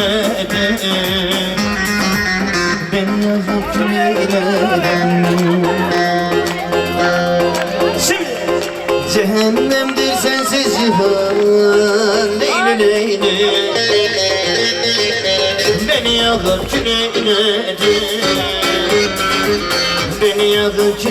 eyledin Beni yazıp Cehennemdir sensiz cihan Beni kül eyledin Beni eyledin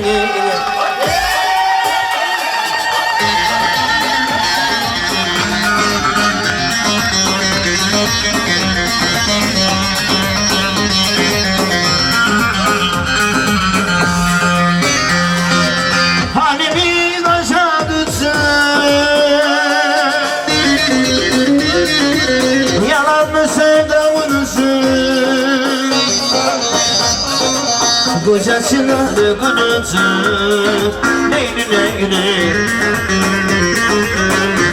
Da gülünsün Leyli leyli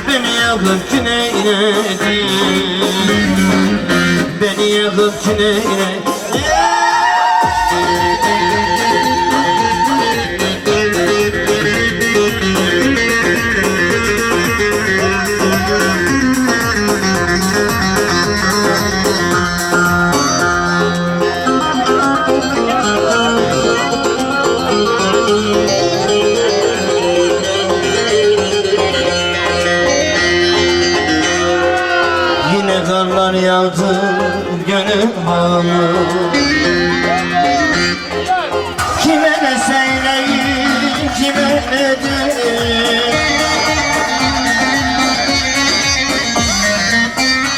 Beni yakıp küneyledi Beni yakıp küneyledi Yine karlar yağdı gönül bağlı Kime ne söyleyeyim kime ne diyeyim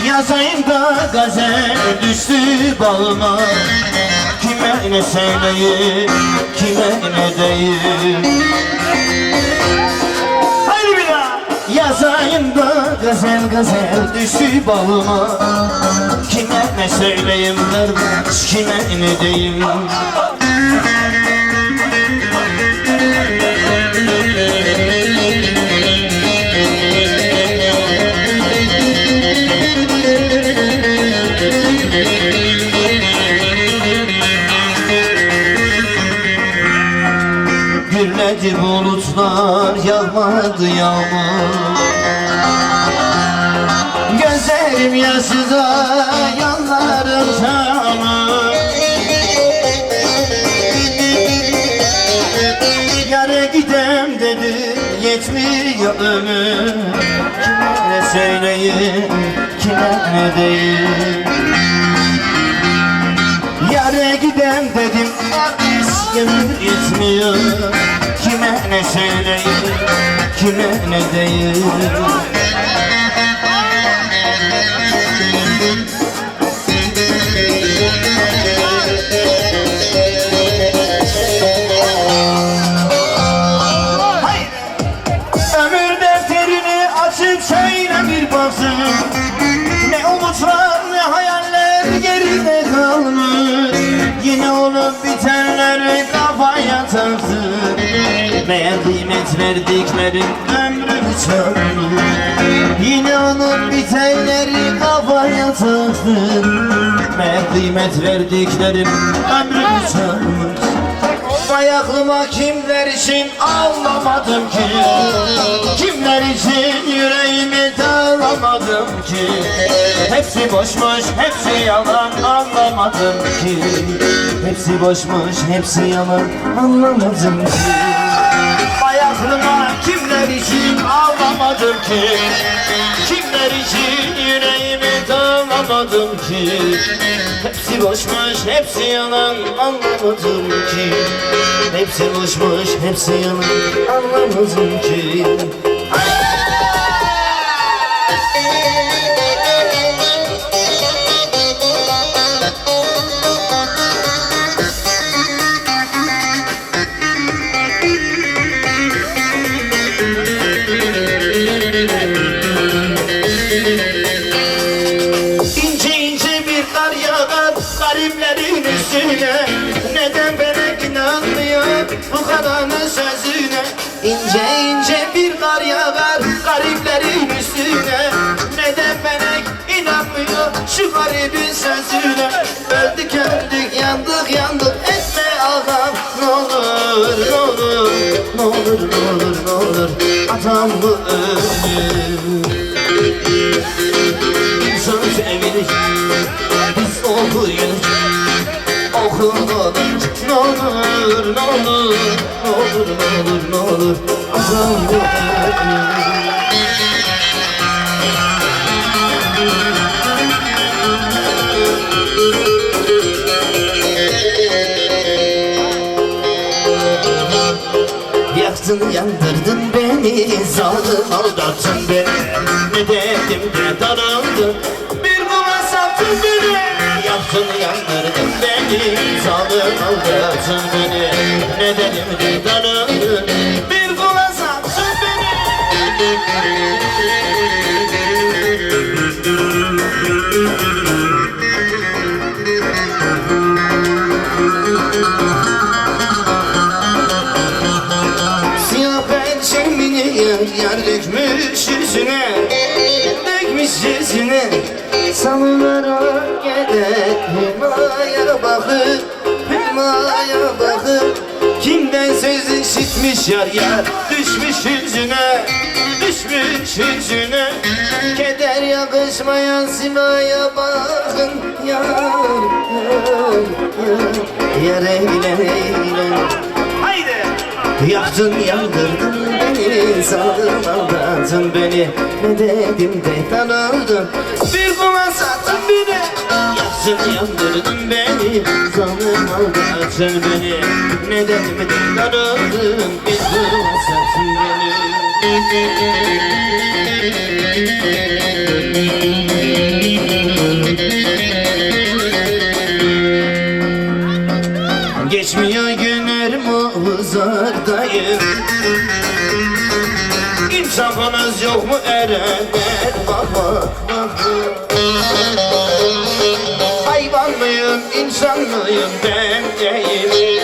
Yazayım da gazel düştü bağıma. Kime ne söyleyeyim kime ne diyeyim Yazayım da gazel gazel düştü bağıma. Kime ne söyleyeyim kardeş kime ne diyeyim? Gürledi bulutlar yağmadı yağmur Gözlerim yaşıda yanlarım çamur Yara gidem dedi yetmiyor ömür. Kime ne söyleyeyim kime ne diyeyim? Yare gidem dedim Abis gönül yetmiyor. Kime ne söyleyeyim Kime ne diyeyim Yine olup bitenler kafaya taktı Meğer kıymet verdiklerim ömrümü çalmış Yine olup bitenleri kafaya taktı Meğer kıymet verdiklerim ömrümü çalmış Vay aklıma kimler için ağlamadım ki? Kimler için yüreğimi dağlamadım ki? Hepsi boşmuş, hepsi yalan anlamadım ki? Hepsi boşmuş, hepsi yalan anlamadım ki kimler için ağlamadım ki? Kimler için yüreğimi dağlamadım ki? Hepsi boşmuş, hepsi yalan anlamadım ki. Hepsi boşmuş, hepsi yalan anlamadım ki. İnce üstüne Neden bana inanmıyor? Bu kadarın sözüne İnce ince bir kar yağar gariplerin üstüne. Neden bana inanmıyor şu garibin sözüne? Öldük öldük yandık yandık etme ağam. Ne olur ne olur ne olur ne olur ne olur Adam mı ölür. Olsun sevgilik Biz okuyuz Olur Yaktın yandırdın beni Zalim aldattın beni. Ne dedim de darıldın Bir kula sattın beni Yaktın yandırdın beni Zalim aldattın beni. Ne dedim de darıldın Bir kula sattın beni Siyah perçemini yer yer dökmüş yüzüne bakıp Hümaya bakıp Kimden söz işitmiş yar yar? Düşmüş yüzüne Düşmüş yüzüne. Keder yakışmayan simaya bakın Yar yar. Yar eyle eyle Haydi! Yaktın yandırdın beni Saldın aldattın beni. Ne dedim de tanıldın Bir kuma sattın beni Yaktın yandırdın beni? Saldın aldattın beni. Ne dedim de tanıldın Bir kuma sattın beni. Geçmiyor günlerim uzaktayım İnsafınız yok mu erenler mıyım insan mıyım ben değilim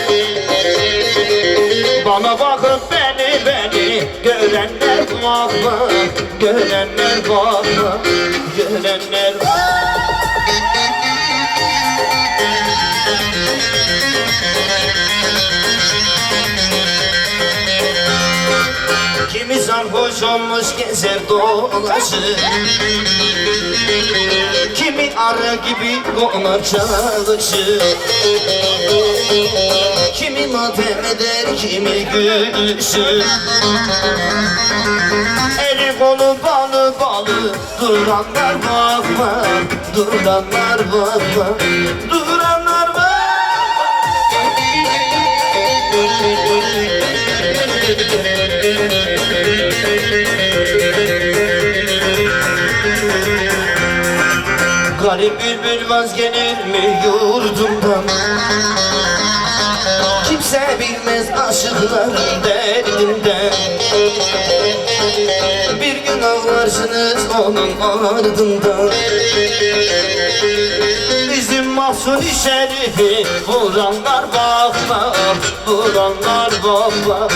Bana bakıp beni beni görenler vah Görenler vah Görenler Kimi sarhoş olmuş gezer dolaşır. Kimi arı gibi konar çalışır. Kimi matem eder kimi gülüşür. Eli kolu balı balı Duranlar bak Duranlar bak Duranlar bak Garip bülbül vazgelir mi yurdumdan? Kimse bilmez aşıkların derdinden. Bir gün ağlarsınız onun ardından. Bizim mahsuni şerifi Vuranlar bak bak Vuranlar bak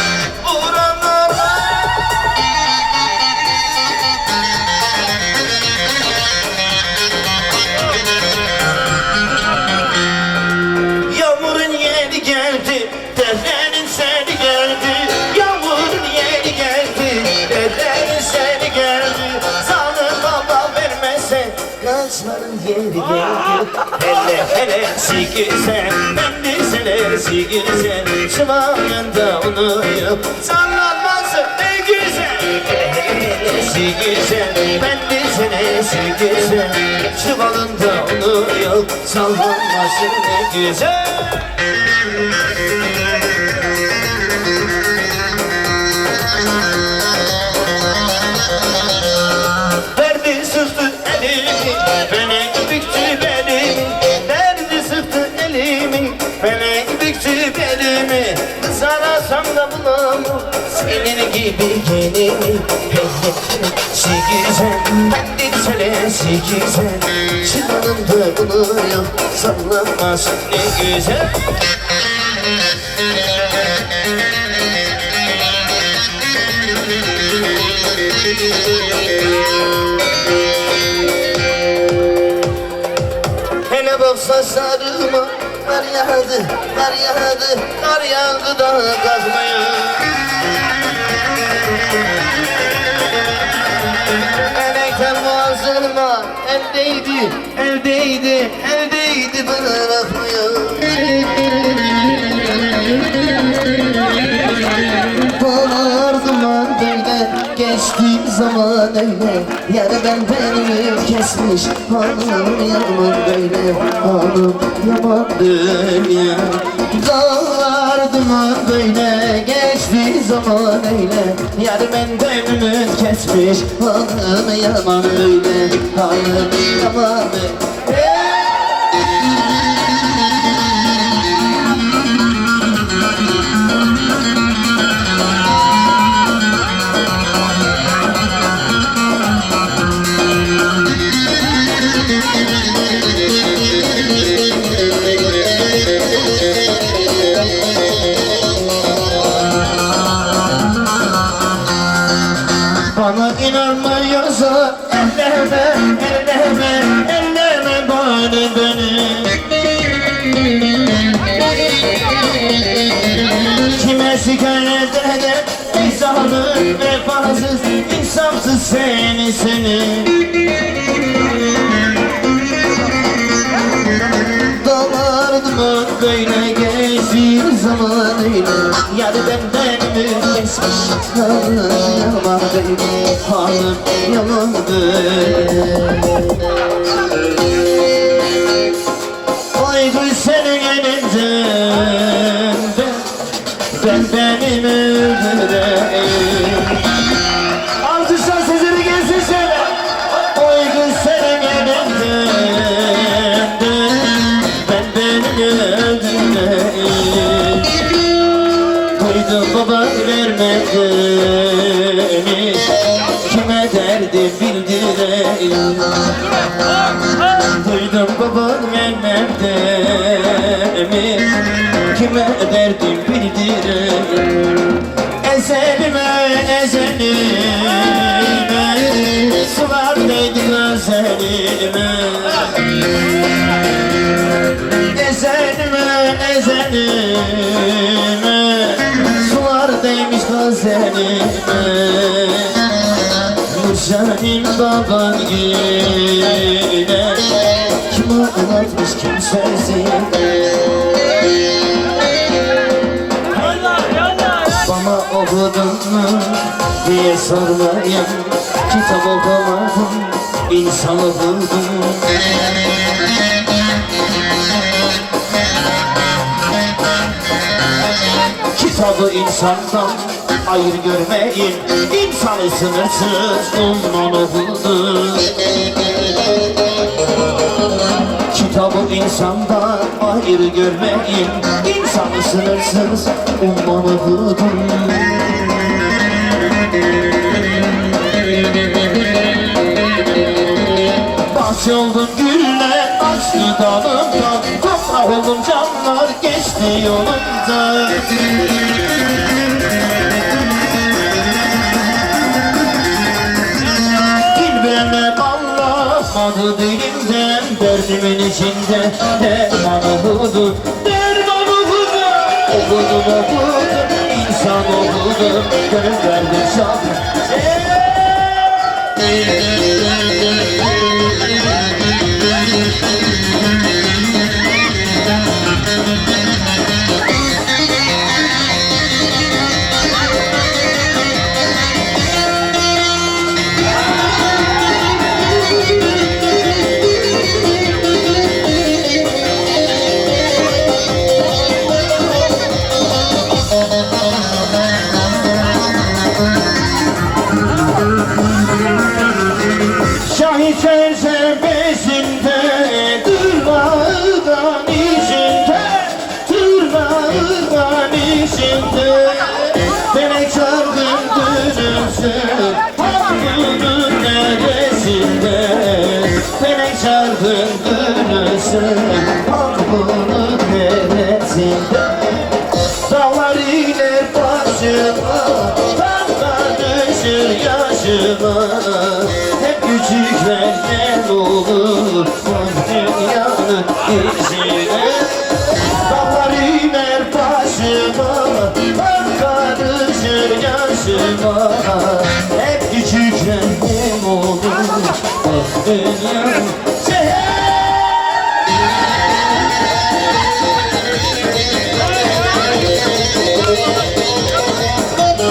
Hele hele güzel, ben de senesi güzel. Şımarında onu yok, sallanması ne güzel. Güzel, ben de senesi güzel. Şımarında onu yok, sallanması ne güzel. Senin gibi gelimi Heyetsi güzel, ben de selesi güzel Çıkalımda bunu yok, sallanmasın ne güzel. Hele bak saçlarıma Kar yağdı, kar yağdı, kar yağdı da kazmaya Eldeydi, eldeydi, eldeydi bırakmıyor. Dolar duman böyle geçti zaman öyle Yarıdan beni kesmiş hanım yaman böyle Hanım yaman böyle Dağlar duman böyle zaman öyle. Yar ben gönlümü kesmiş hanım yaman böyle Hanım yaman böyle Vefasız, insafsız seni seni. Dalardım böyle geçti zamanıyla. Yar benden mi kesmiş Hanım yaman böyle Hanım böyle Kime derdim bildireyim Ezelime ezelime Sular değdi gözlerime Ezelime ezelime Sular değmiş gözlerime Nurşahin baban yine. Kim anlatmış kim okudun mu diye sormayın Kitap okumadım insan okudum Kitabı insandan ayır görmeyin İnsanı sınırsız umman okudum Kitabı insandan ayrı görmeyin İnsanı sınırsız umman okudum Bahçe oldum güller açtı dalımdan Toprak oldum canlar geçti yolumdan Dilbeme anlamadı dilimden Derdimin içinde derman okudu Derman okudu Okudum okudum insan okudum Gönül verdim şan Şahit dönülsün Hakkının neresinde